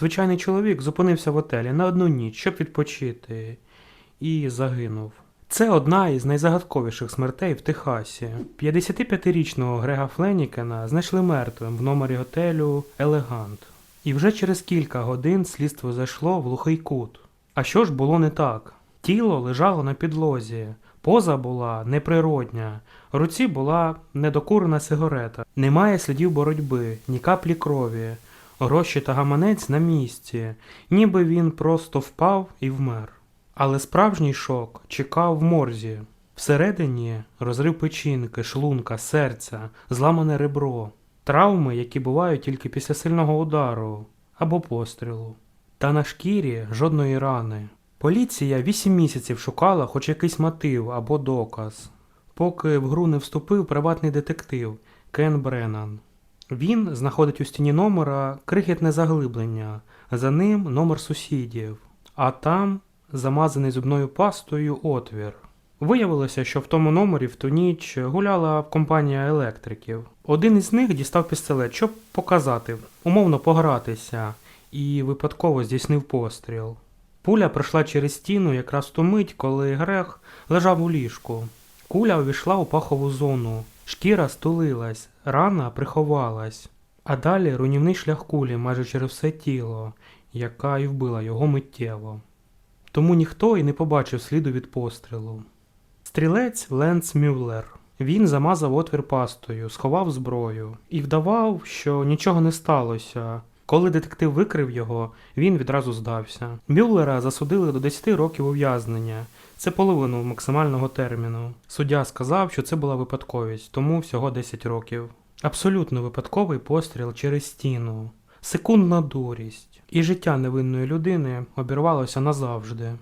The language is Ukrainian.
Звичайний чоловік зупинився в отелі на одну ніч, щоб відпочити, і загинув. Це одна із найзагадковіших смертей в Техасі. 55-річного Грега Фленікена знайшли мертвим в номері готелю Елегант. І вже через кілька годин слідство зайшло в глухий кут. А що ж було не так? Тіло лежало на підлозі, поза була неприродня, руці була недокурена сигарета, немає слідів боротьби, ні каплі крові, гроші та гаманець на місці, ніби він просто впав і вмер. Але справжній шок чекав в морзі. Всередині розрив печінки, шлунка, серця, зламане ребро, травми, які бувають тільки після сильного удару або пострілу. Та на шкірі жодної рани. Поліція вісім місяців шукала хоч якийсь мотив або доказ, поки в гру не вступив приватний детектив Кен Бреннан. Він знаходить у стіні номера крихітне заглиблення, за ним номер сусідів, а там замазаний зубною пастою отвір. Виявилося, що в тому номері в ту ніч гуляла компанія електриків. Один із них дістав пістолет, щоб показати, умовно погратися, і випадково здійснив постріл. Пуля пройшла через стіну якраз ту мить, коли Грег лежав у ліжку. Куля увійшла у пахову зону, шкіра стулилась, рана приховалась, а далі руйнівний шлях кулі майже через все тіло, яка і вбила його миттєво. Тому ніхто і не побачив сліду від пострілу. Стрілець Ленц Мюллер. Він замазав отвір пастою, сховав зброю і вдавав, що нічого не сталося. Коли детектив викрив його, він відразу здався. Мюллера засудили до 10 років ув'язнення. Це половину максимального терміну. Суддя сказав, що це була випадковість, тому всього 10 років. Абсолютно випадковий постріл через стіну, секундна дурість, і життя невинної людини обірвалося назавжди.